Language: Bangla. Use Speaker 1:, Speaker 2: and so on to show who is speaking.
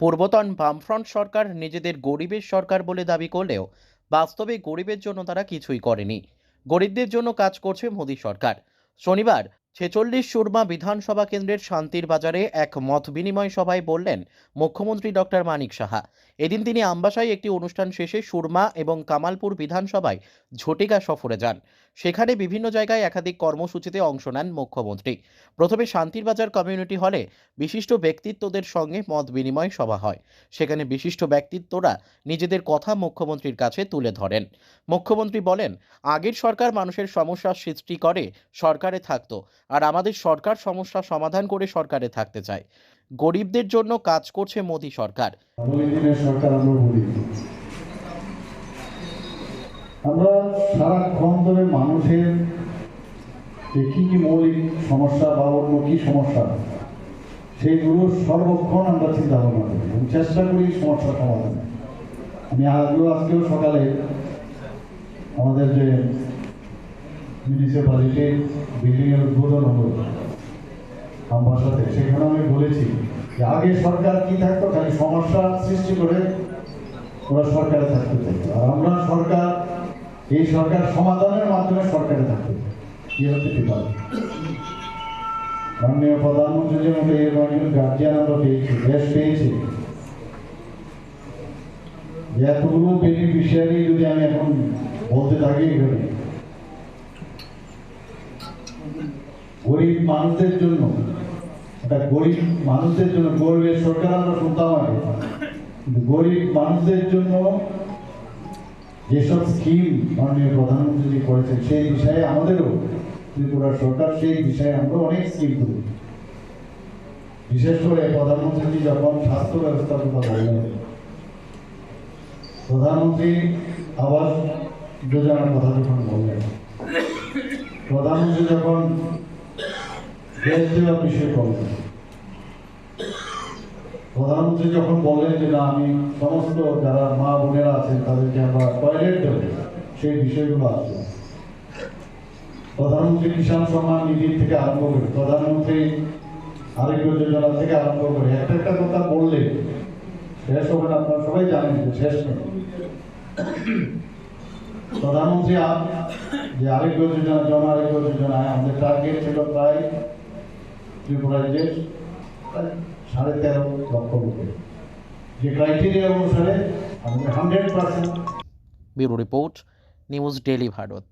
Speaker 1: পূর্বতন বামফ্রন্ট সরকার নিজেদের গরিবের সরকার বলে দাবি করলেও বাস্তবে গরিবের জন্য তারা কিছুই করেনি। গরিবদের জন্য কাজ করছে মোদী সরকার। শনিবার ছেচল্লিশ সুরমা বিধানসভা কেন্দ্রের শান্তির বাজারে এক মত বিনিময় সভায় বললেন মুখ্যমন্ত্রী ডক্টর মানিক সাহা। এদিন তিনি আমবাসায় একটি অনুষ্ঠান শেষে সুরমা এবং কামালপুর বিধানসভায় ঝটিকা সফরে যান। সেখানে বিভিন্ন জায়গায় একাধিক কর্মসূচিতে অংশ নেন মুখ্যমন্ত্রী। প্রথমে শান্তির বাজার কমিউনিটি হলে বিশিষ্ট ব্যক্তিত্বদের সঙ্গে মত বিনিময় সভা হয়। সেখানে বিশিষ্ট ব্যক্তিত্বরা নিজেদের কথা মুখ্যমন্ত্রীর কাছে তুলে ধরেন। মুখ্যমন্ত্রী বলেন, আগের সরকার মানুষের সমস্যার সৃষ্টি করে, সরকারে থাকতো। আর আমাদের সরকার সমস্যা সমাধান করে সরকারে থাকতে চায়। গরিবদের জন্য কাজ করছে মোদী সরকার।
Speaker 2: আমরা সারাক্ষণ ধরে মানুষের মৌলিক সমস্যা বা অন্য সমস্যা, সেইগুলো সর্বক্ষণ আমরা চিন্তা ভাবনা করি এবং চেষ্টা করি সমস্যা আমি আজকেও সকালে আমাদের যে মিউনিসিপ্যালিটির বিল্ডিংয়ের উদ্বোধন হলো। আমার সাথে সেখানে আমি বলেছি যে আগে সরকার কি থাকতো? খালি সমস্যা সৃষ্টি করে ওরা সরকারে থাকতে চাইতো। আর আমরা সরকার, এই সরকার সমাধানের মাধ্যমে সরকারে থাকতে চাই। কি হচ্ছে মাননীয় প্রধানমন্ত্রী যে মতো এর মাধ্যমে গার্জিয়ান আমরা পেয়েছি দেশ পেয়েছি। এতগুলো বেনিফিশিয়ারি যদি আমি এখন বলতে থাকি এখানে গরিব মানুষদের জন্য, একটা গরিব মানুষদের জন্য গরিবের সরকার আমরা শুনতাম আগে গরিব মানুষদের জন্য যেসব স্কিম মাননীয় প্রধানমন্ত্রী করেছেন, সেই বিষয়ে আমাদেরও, ত্রিপুরা সরকার সেই বিষয়ে আমরা অনেক স্কিম করি। বিশেষ করে প্রধানমন্ত্রী যখন স্বাস্থ্য ব্যবস্থার কথা বললেন প্রধানমন্ত্রী আবাস যোজনার কথা যখন বললেন প্রধানমন্ত্রী যখন দেওয়ার বিষয়ে বললেন প্রধানমন্ত্রী যখন বললেন যে, না, আমি সমস্ত যারা মা বোনেরা আছেন, তাদেরকে আমরা টয়লেট দেব। সেই বিষয়গুলো আসবে। প্রধানমন্ত্রী কিষাণ সম্মান নিধি থেকে আরম্ভ করে, প্রধানমন্ত্রী আরোগ্য যোজনা থেকে আরম্ভ করে, একটা একটা কথা বললে শেষ হবে না, আপনারা সবাই জানেন যে শেষ নেই। প্রধানমন্ত্রী যে আরোগ্য যোজনা, জন আরোগ্য যোজনায় আমাদের টার্গেট ছিল প্রায় ত্রিপুরায় যে সাড়ে তেরো লক্ষ লোকের যে ক্রাইটেরিয়া অনুসারে আমাদের hundred percent
Speaker 1: bureau report news daily Bharat.